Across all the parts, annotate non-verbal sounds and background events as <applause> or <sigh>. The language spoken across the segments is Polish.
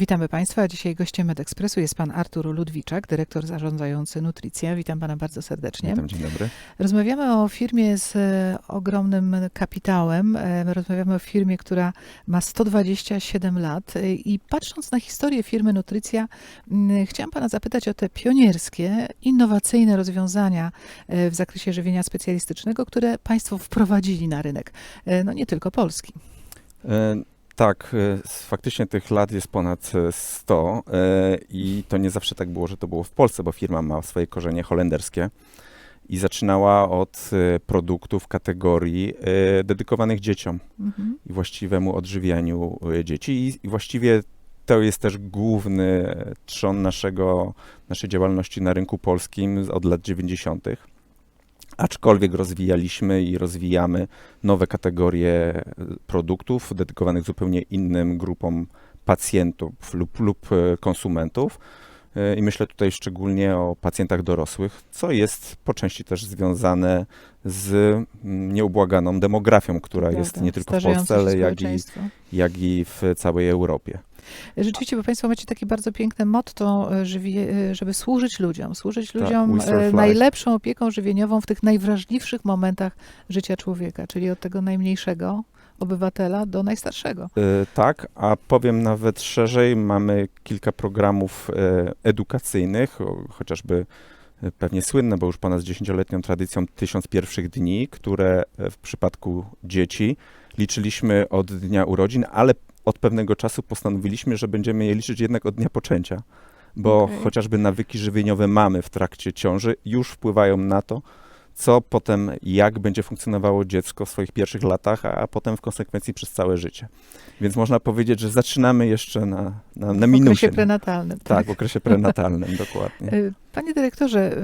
Witamy Państwa. Dzisiaj gościem MedExpressu jest pan Artur Ludwiczak, dyrektor zarządzający Nutricja. Witam pana bardzo serdecznie. Witam, dzień dobry. Rozmawiamy o firmie z e, ogromnym kapitałem. E, Rozmawiamy o firmie, która ma 127 lat. E, I patrząc na historię firmy Nutricja, chciałam pana zapytać o te pionierskie, innowacyjne rozwiązania w zakresie żywienia specjalistycznego, które państwo wprowadzili na rynek. No nie tylko Polski. E, tak, e, faktycznie tych lat jest ponad e, 100 e, i to nie zawsze tak było, że to było w Polsce, bo firma ma swoje korzenie holenderskie i zaczynała od e, produktów kategorii e, dedykowanych dzieciom Mhm. i właściwemu odżywianiu e, dzieci i, właściwie to jest też główny e, trzon naszego, naszej działalności na rynku polskim od lat 90. Aczkolwiek rozwijaliśmy i rozwijamy nowe kategorie e, produktów dedykowanych zupełnie innym grupom pacjentów lub, lub e, konsumentów. E, I myślę tutaj szczególnie o pacjentach dorosłych, co jest po części też związane z mm, nieubłaganą demografią, która jest nie tylko w Polsce, ale jak i, jak i w całej Europie. Rzeczywiście, bo Państwo macie takie bardzo piękne motto, e, e, żeby służyć ludziom. Służyć Tak, ludziom life. najlepszą opieką żywieniową w tych najwrażliwszych momentach życia człowieka, czyli od tego najmniejszego obywatela do najstarszego. Tak, a powiem nawet szerzej, mamy kilka programów edukacyjnych, chociażby pewnie słynne, bo już ponad 10-letnią tradycją Tysiąc Pierwszych Dni, które w przypadku dzieci liczyliśmy od dnia urodzin, ale od pewnego czasu postanowiliśmy, że będziemy je liczyć jednak od dnia poczęcia, bo Okej. chociażby nawyki żywieniowe mamy w trakcie ciąży już wpływają na to, co potem, jak będzie funkcjonowało dziecko w swoich pierwszych latach, a potem w konsekwencji przez całe życie. Więc można powiedzieć, że zaczynamy jeszcze na, na, na w okresie minusie. prenatalnym. Tak, w okresie prenatalnym, <laughs> dokładnie. E, Panie dyrektorze,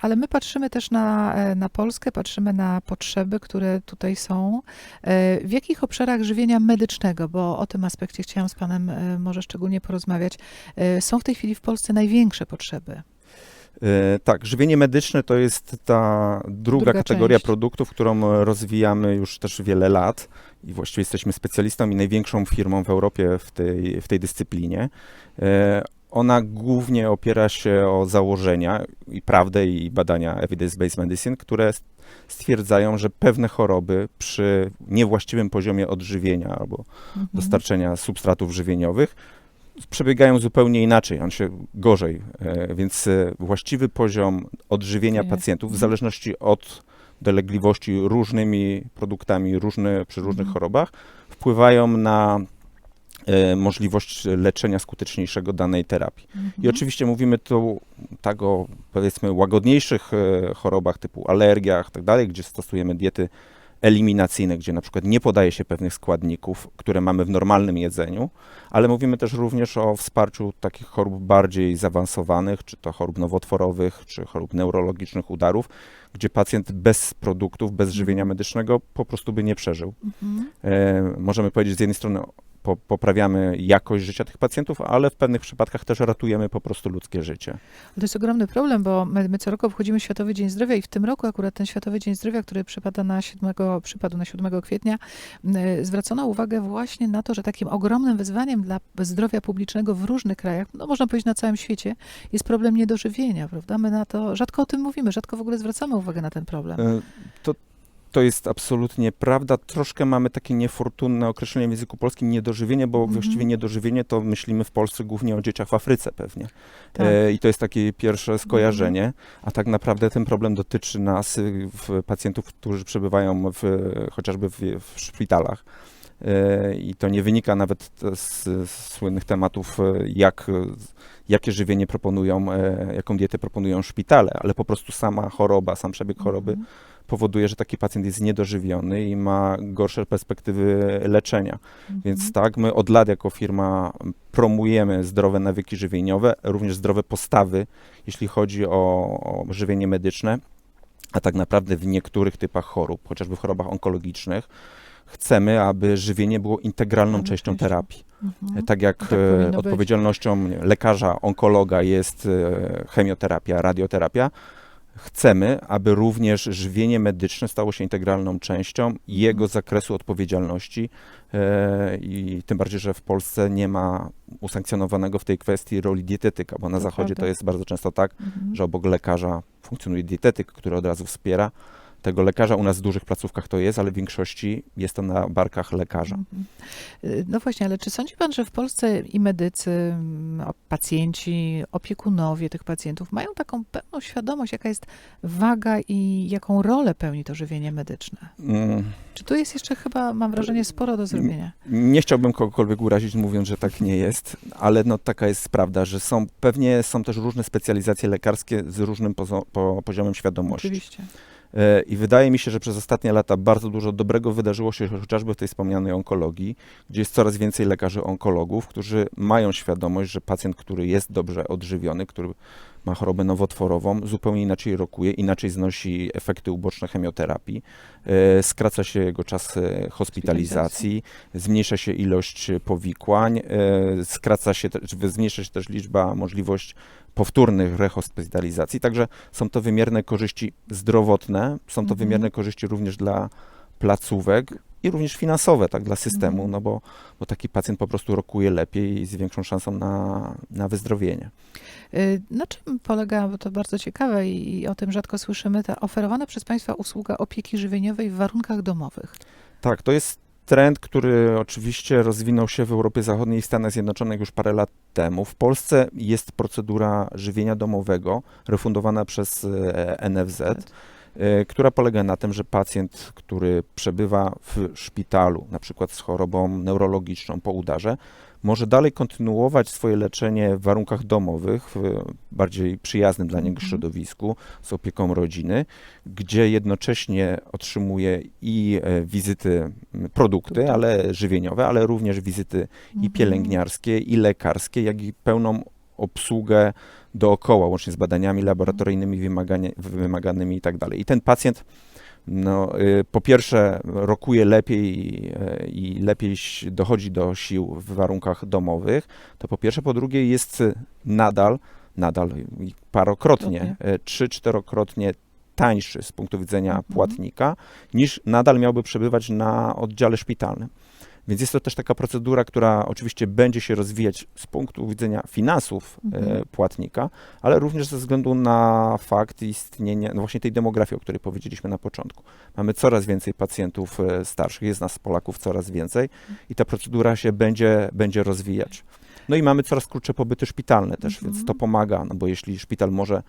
ale my patrzymy też na, e, na Polskę, patrzymy na potrzeby, które tutaj są. E, W jakich obszarach żywienia medycznego, bo o tym aspekcie chciałam z Panem e, może szczególnie porozmawiać, są w tej chwili w Polsce największe potrzeby? E, tak, żywienie medyczne to jest ta druga, Druga kategoria część. produktów, którą e, rozwijamy już też wiele lat i właściwie jesteśmy specjalistą i największą firmą w Europie w tej, w tej dyscyplinie. E, Ona głównie opiera się o założenia i prawdę i badania evidence-based medicine, które stwierdzają, że pewne choroby przy niewłaściwym poziomie odżywienia albo Mhm. dostarczenia substratów żywieniowych przebiegają zupełnie inaczej, on się gorzej, e, więc e, właściwy poziom odżywienia pacjentów w Mhm. zależności od dolegliwości różnymi produktami różne, przy różnych Mhm. chorobach wpływają na e, możliwość leczenia skuteczniejszego danej terapii. I Mhm. oczywiście mówimy tu tak o powiedzmy łagodniejszych chorobach typu alergiach, tak dalej, gdzie stosujemy diety eliminacyjne, gdzie na przykład nie podaje się pewnych składników, które mamy w normalnym jedzeniu, ale mówimy też również o wsparciu takich chorób bardziej zaawansowanych, czy to chorób nowotworowych, czy chorób neurologicznych udarów, gdzie pacjent bez produktów, bez żywienia medycznego po prostu by nie przeżył. Mhm. E, możemy powiedzieć z jednej strony po, poprawiamy jakość życia tych pacjentów, ale w pewnych przypadkach też ratujemy po prostu ludzkie życie. To jest ogromny problem, bo my, my co roku obchodzimy Światowy Dzień Zdrowia i w tym roku akurat ten Światowy Dzień Zdrowia, który przypada na 7, przypadł na 7 kwietnia, y, zwracono uwagę właśnie na to, że takim ogromnym wyzwaniem dla zdrowia publicznego w różnych krajach, no można powiedzieć na całym świecie, jest problem niedożywienia, prawda? My na to rzadko o tym mówimy, rzadko w ogóle zwracamy uwagę na ten problem. E, To, to jest absolutnie prawda. Troszkę mamy takie niefortunne określenie w języku polskim niedożywienie, bo Mhm. właściwie niedożywienie to myślimy w Polsce głównie o dzieciach w Afryce pewnie. Tak. E, I to jest takie pierwsze skojarzenie, a tak naprawdę ten problem dotyczy nas, y, w pacjentów, którzy przebywają w, chociażby w, w szpitalach. E, I to nie wynika nawet z, z słynnych tematów, e, jak, jakie żywienie proponują, e, jaką dietę proponują szpitale, ale po prostu sama choroba, sam przebieg choroby Mhm. Powoduje, że taki pacjent jest niedożywiony i ma gorsze perspektywy leczenia. Więc Mhm. tak, my od lat jako firma promujemy zdrowe nawyki żywieniowe, również zdrowe postawy, jeśli chodzi o, o żywienie medyczne, a tak naprawdę w niektórych typach chorób, chociażby w chorobach onkologicznych, chcemy, aby żywienie było integralną Integralną częścią terapii. Mhm. Tak jak Tak e, być. odpowiedzialnością nie, lekarza, onkologa jest e, chemioterapia, radioterapia, chcemy, aby również żywienie medyczne stało się integralną częścią jego zakresu odpowiedzialności e, i tym bardziej, że w Polsce nie ma usankcjonowanego w tej kwestii roli dietetyka, bo na zachodzie to jest bardzo często tak, Mhm. że obok lekarza funkcjonuje dietetyk, który od razu wspiera. Tego lekarza u nas w dużych placówkach to jest, ale w większości jest to na barkach lekarza. Mhm. Y, No właśnie, ale czy sądzi pan, że w Polsce i medycy, mm, pacjenci, opiekunowie tych pacjentów mają taką pełną świadomość, jaka jest waga i jaką rolę pełni to żywienie medyczne? Mm, Czy tu jest jeszcze chyba, mam wrażenie, sporo do zrobienia? Nie chciałbym kogokolwiek urazić, mówiąc, że tak nie jest, ale no, taka jest prawda, że są pewnie są też różne specjalizacje lekarskie z różnym pozo- po, poziomem świadomości. Oczywiście. E, I wydaje mi się, że przez ostatnie lata bardzo dużo dobrego wydarzyło się chociażby w tej wspomnianej onkologii, gdzie jest coraz więcej lekarzy onkologów, którzy mają świadomość, że pacjent, który jest dobrze odżywiony, który ma chorobę nowotworową, zupełnie inaczej rokuje, inaczej znosi efekty uboczne chemioterapii, e, skraca się jego czas e, hospitalizacji, zmniejsza się ilość powikłań, e, skraca się, zmniejsza się też liczba, możliwość powtórnych rehospitalizacji, także są to wymierne korzyści zdrowotne, są to Mhm. wymierne korzyści również dla placówek i również finansowe, tak, dla systemu, Mhm. no bo, bo taki pacjent po prostu rokuje lepiej i z większą szansą na, na wyzdrowienie. Y, Na czym polega, bo to bardzo ciekawe i, i o tym rzadko słyszymy, ta oferowana przez Państwa usługa opieki żywieniowej w warunkach domowych? Tak, to jest trend, który oczywiście rozwinął się w Europie Zachodniej i Stanach Zjednoczonych już parę lat temu. W Polsce jest procedura żywienia domowego refundowana przez e, NFZ, która polega na tym, że pacjent, który przebywa w szpitalu, na przykład z chorobą neurologiczną po udarze, może dalej kontynuować swoje leczenie w warunkach domowych, w bardziej przyjaznym dla niego Mhm. środowisku, z opieką rodziny, gdzie jednocześnie otrzymuje i e, wizyty, Produkty. ale żywieniowe, ale również wizyty i Mhm. pielęgniarskie, i lekarskie, jak i pełną obsługę dookoła, łącznie z badaniami laboratoryjnymi wymagania, wymaganymi i tak dalej. I ten pacjent no, y, po pierwsze rokuje lepiej y, i lepiej dochodzi do sił w warunkach domowych, to po pierwsze, po drugie jest nadal, nadal parokrotnie, Krotnie. y, trzy, czterokrotnie tańszy z punktu widzenia Mhm. płatnika, niż nadal miałby przebywać na oddziale szpitalnym. Więc jest to też taka procedura, która oczywiście będzie się rozwijać z punktu widzenia finansów Mhm. e, płatnika, ale również ze względu na fakt istnienia no właśnie tej demografii, o której powiedzieliśmy na początku. Mamy coraz więcej pacjentów e, starszych, jest nas Polaków coraz więcej i ta procedura się będzie, będzie rozwijać. No i mamy coraz krótsze pobyty szpitalne też, Mhm. więc to pomaga, no bo jeśli szpital może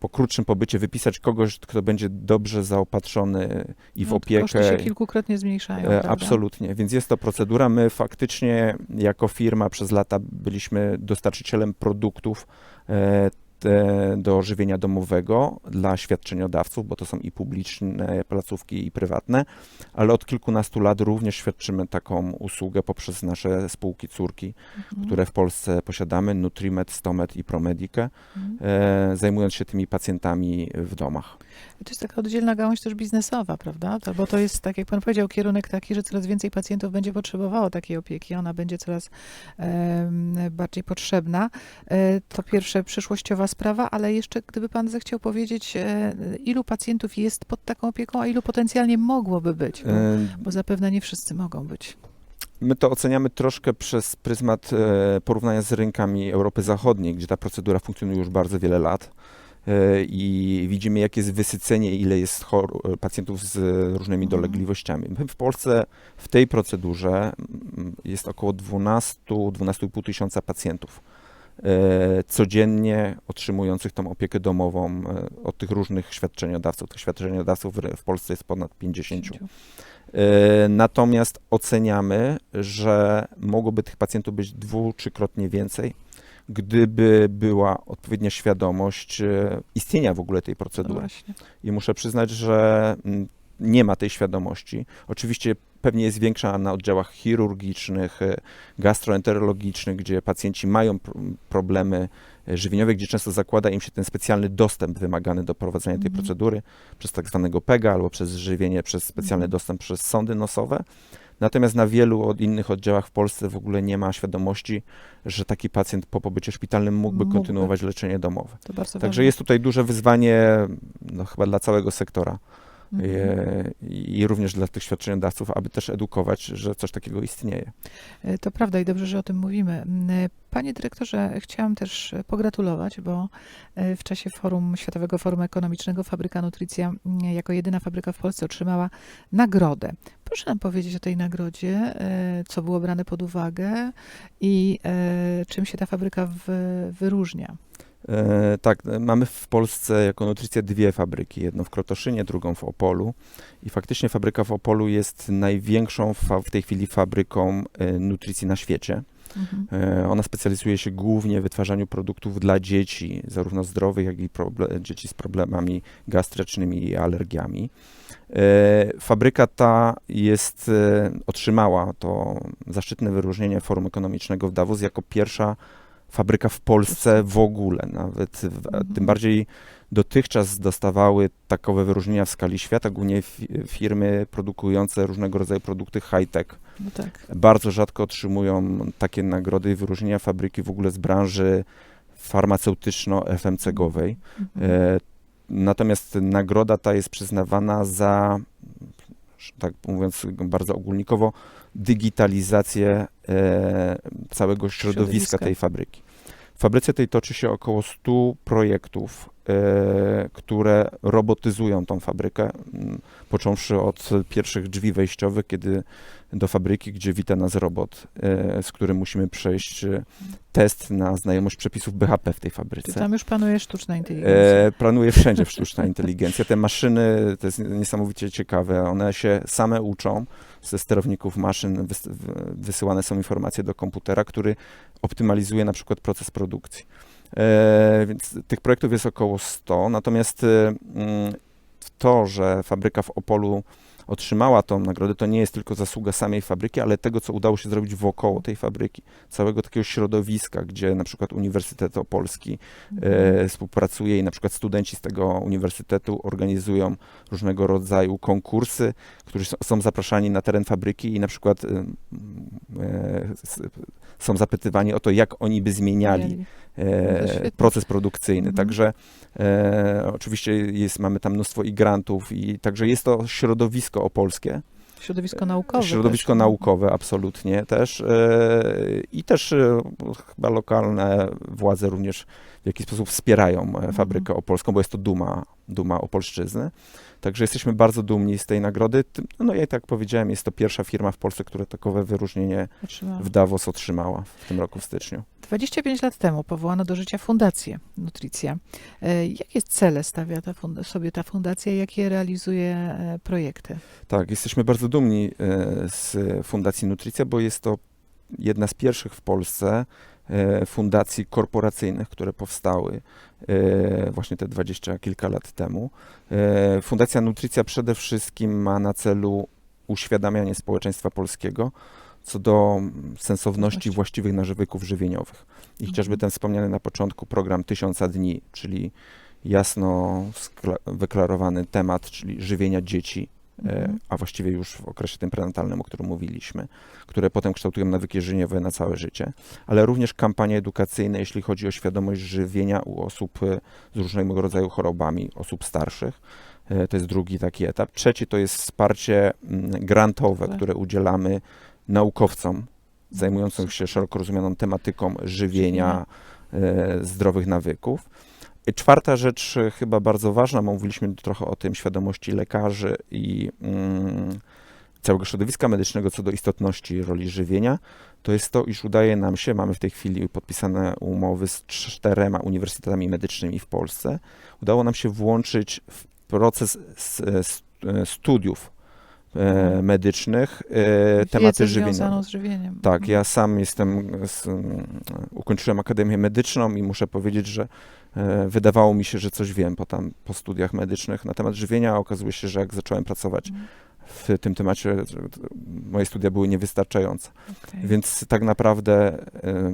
po krótszym pobycie wypisać kogoś, kto będzie dobrze zaopatrzony i w No, opiekę. Koszty się kilkukrotnie zmniejszają. E? Absolutnie, więc jest to procedura. My faktycznie jako firma przez lata byliśmy dostarczycielem produktów e, do żywienia domowego dla świadczeniodawców, bo to są i publiczne placówki, i prywatne, ale od kilkunastu lat również świadczymy taką usługę poprzez nasze spółki córki, Mhm. które w Polsce posiadamy, Nutrimed, Stomed i Promedikę, Mhm. e, zajmując się tymi pacjentami w domach. To jest taka oddzielna gałąź też biznesowa, prawda? To, bo to jest, tak jak pan powiedział, kierunek taki, że coraz więcej pacjentów będzie potrzebowało takiej opieki, ona będzie coraz em, bardziej potrzebna. E, to pierwsze przyszłościowa sprawa, ale jeszcze gdyby pan zechciał powiedzieć, e, ilu pacjentów jest pod taką opieką, a ilu potencjalnie mogłoby być, bo, E, bo zapewne nie wszyscy mogą być. My to oceniamy troszkę przez pryzmat e, porównania z rynkami Europy Zachodniej, gdzie ta procedura funkcjonuje już bardzo wiele lat i widzimy, jakie jest wysycenie, ile jest pacjentów z różnymi Mhm. dolegliwościami. My w Polsce w tej procedurze mm, jest około 12-12,5 tysiąca pacjentów codziennie otrzymujących tą opiekę domową e, od tych różnych świadczeniodawców. Tych świadczeniodawców w- Polsce jest ponad 50. E, Natomiast oceniamy, że mogłoby tych pacjentów być dwu, trzykrotnie więcej, gdyby była odpowiednia świadomość e, istnienia w ogóle tej No procedury. właśnie. I muszę przyznać, że mm, nie ma tej świadomości. Oczywiście pewnie jest większa na oddziałach chirurgicznych, e, gastroenterologicznych, gdzie pacjenci mają pr- problemy e, żywieniowe, gdzie często zakłada im się ten specjalny dostęp wymagany do prowadzenia tej Mhm. procedury przez tak zwanego PEGA albo przez żywienie, przez specjalny Mhm. dostęp przez sądy nosowe. Natomiast na wielu od innych oddziałach w Polsce w ogóle nie ma świadomości, że taki pacjent po pobycie szpitalnym mógłby, Mógłby. kontynuować leczenie domowe. Także ważne. jest tutaj duże wyzwanie, no, chyba dla całego sektora Mhm. e, i również dla tych świadczeniodawców, aby też edukować, że coś takiego istnieje. E, To prawda i dobrze, że o tym mówimy. M, e, Panie dyrektorze, chciałam też pogratulować, bo w czasie forum, Światowego Forum Ekonomicznego Fabryka Nutricja m, jako jedyna fabryka w Polsce otrzymała nagrodę. Proszę nam powiedzieć o tej nagrodzie, co było brane pod uwagę i czym się ta fabryka w, wyróżnia. E, tak, e, mamy w Polsce jako Nutricja dwie fabryki, jedną w Krotoszynie, drugą w Opolu i faktycznie fabryka w Opolu jest największą w tej chwili fabryką e, nutricji na świecie. Mhm. Ona specjalizuje się głównie w wytwarzaniu produktów dla dzieci, zarówno zdrowych, jak i dzieci z problemami gastrycznymi i alergiami. E, Fabryka ta jest, e, otrzymała to zaszczytne wyróżnienie Forum Ekonomicznego w Davos jako pierwsza fabryka w Polsce w ogóle. Nawet Mhm. tym bardziej dotychczas dostawały takowe wyróżnienia w skali świata, głównie fi- firmy produkujące różnego rodzaju produkty high-tech. No tak. Bardzo rzadko otrzymują takie nagrody i wyróżnienia fabryki w ogóle z branży farmaceutyczno-FMCG-owej. Mhm. E, natomiast nagroda ta jest przyznawana za, tak mówiąc bardzo ogólnikowo, digitalizację e, całego środowiska, Środowiska. tej fabryki. W fabryce tej toczy się około 100 projektów, które robotyzują tą fabrykę, począwszy od pierwszych drzwi wejściowych, kiedy do fabryki, gdzie wita nas robot, e, z którym musimy przejść e, test na znajomość przepisów BHP w tej Czy fabryce. tam już panuje sztuczna inteligencja? E, planuje wszędzie sztuczna inteligencja. Te maszyny, to jest niesamowicie ciekawe, one się same uczą ze sterowników maszyn, wysyłane są informacje do komputera, który optymalizuje na przykład proces produkcji. E, więc tych projektów jest około 100, natomiast e, mm, to, że fabryka w Opolu otrzymała tą nagrodę, to nie jest tylko zasługa samej fabryki, ale tego, co udało się zrobić wokoło tej fabryki, całego takiego środowiska, gdzie na przykład Uniwersytet Opolski e, współpracuje i na przykład studenci z tego uniwersytetu organizują różnego rodzaju konkursy, którzy są zapraszani na teren fabryki i na przykład e, e, są zapytywani o to, jak oni by zmieniali e, proces produkcyjny. Mhm. Także e, oczywiście jest, mamy tam mnóstwo i grantów i także jest to środowisko opolskie. Środowisko naukowe. Środowisko też. naukowe absolutnie też e, i też e, chyba lokalne władze również w jakiś sposób wspierają Mhm. e, fabrykę opolską, bo jest to duma, duma Opolszczyzny. Także jesteśmy bardzo dumni z tej nagrody. No i tak powiedziałem, jest to pierwsza firma w Polsce, która takowe wyróżnienie Otrzymała. w Davos otrzymała w tym roku w styczniu. 25 lat temu powołano do życia fundację Nutricja. E, Jakie cele stawia ta sobie ta fundacja i jakie realizuje e, projekty? Tak, jesteśmy bardzo dumni e, z Fundacji Nutricja, bo jest to jedna z pierwszych w Polsce fundacji korporacyjnych, które powstały e, właśnie te dwadzieścia kilka lat temu. E, Fundacja Nutricja przede wszystkim ma na celu uświadamianie społeczeństwa polskiego co do sensowności właściwych nawyków żywieniowych. I chociażby Mhm. ten wspomniany na początku program Tysiąca Dni, czyli jasno wyklarowany temat, czyli żywienia dzieci, e, Mhm. a właściwie już w okresie tym prenatalnym, o którym mówiliśmy, które potem kształtują nawyki żywieniowe na całe życie, ale również kampanie edukacyjne, jeśli chodzi o świadomość żywienia u osób e, z różnego rodzaju chorobami, osób starszych. E, To jest drugi taki etap. Trzeci to jest wsparcie mm, grantowe, Tak. które udzielamy naukowcom zajmującym się szeroko rozumianą tematyką żywienia, e, zdrowych nawyków. Czwarta rzecz, e, chyba bardzo ważna, mówiliśmy trochę o tym świadomości lekarzy i mm, całego środowiska medycznego co do istotności roli żywienia, to jest to, iż udaje nam się, mamy w tej chwili podpisane umowy z czterema uniwersytetami medycznymi w Polsce, udało nam się włączyć w proces studiów e, medycznych e, tematy żywienia. z żywieniem. Tak, Mhm. ja sam jestem, z, ukończyłem Akademię Medyczną i muszę powiedzieć, że wydawało mi się, że coś wiem po, tam, po studiach medycznych na temat żywienia, a okazuje się, że jak zacząłem pracować Mhm. w tym temacie, moje studia były niewystarczające. Okej. Więc tak naprawdę e,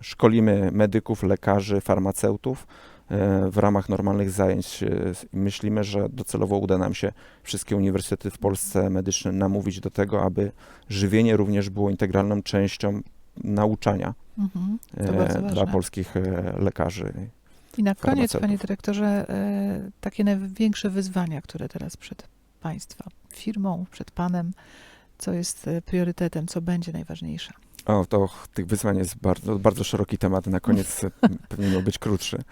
szkolimy medyków, lekarzy, farmaceutów e, w ramach normalnych zajęć. e, Myślimy, że docelowo uda nam się wszystkie uniwersytety w Polsce medyczne namówić do tego, aby żywienie również było integralną częścią nauczania Mhm. E, dla ważne. polskich e, lekarzy. I na koniec, panie dyrektorze, e, takie największe wyzwania, które teraz przed państwa firmą, przed panem, co jest e, priorytetem, co będzie najważniejsze? O, to ch- tych wyzwań jest bardzo, bardzo szeroki temat. Na koniec <laughs> pewnie miał być krótszy.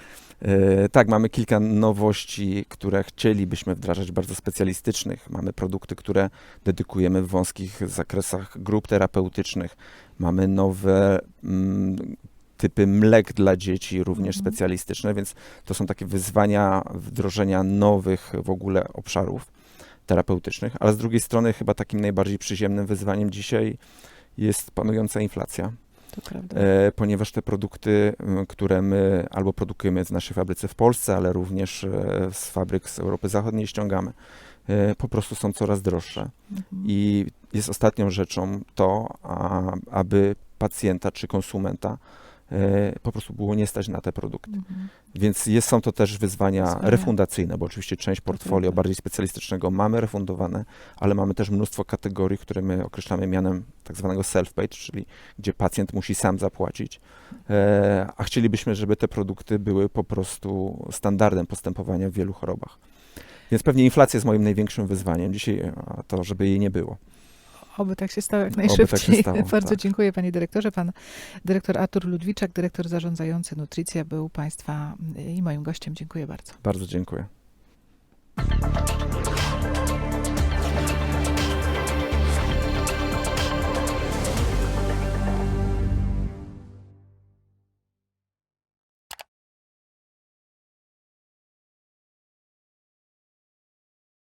E, tak, mamy kilka nowości, które chcielibyśmy wdrażać, bardzo specjalistycznych. Mamy produkty, które dedykujemy w wąskich zakresach grup terapeutycznych. Mamy nowe mm, typy mlek dla dzieci, również Mhm. specjalistyczne, więc to są takie wyzwania wdrożenia nowych w ogóle obszarów terapeutycznych. Ale z drugiej strony, chyba takim najbardziej przyziemnym wyzwaniem dzisiaj jest panująca inflacja, e, ponieważ te produkty, które my albo produkujemy w naszej fabryce w Polsce, ale również e, z fabryk z Europy Zachodniej ściągamy, e, po prostu są coraz droższe. Mhm. I jest ostatnią rzeczą to, a, aby pacjenta czy konsumenta po prostu było nie stać na te produkty. Mhm. Więc jest, są to też wyzwania, Wyzwania. refundacyjne, bo oczywiście część portfolio bardziej specjalistycznego mamy refundowane, ale mamy też mnóstwo kategorii, które my określamy mianem tak zwanego self-paid, czyli gdzie pacjent musi sam zapłacić, e, a chcielibyśmy, żeby te produkty były po prostu standardem postępowania w wielu chorobach. Więc pewnie inflacja jest moim największym wyzwaniem dzisiaj, a to, żeby jej nie było. Oby tak się stało jak tak najszybciej. stało, <laughs> Bardzo tak. dziękuję panie dyrektorze. Pan dyrektor Artur Ludwiczak, dyrektor zarządzający Nutricja był państwa mm, i moim gościem. Dziękuję bardzo. Bardzo dziękuję.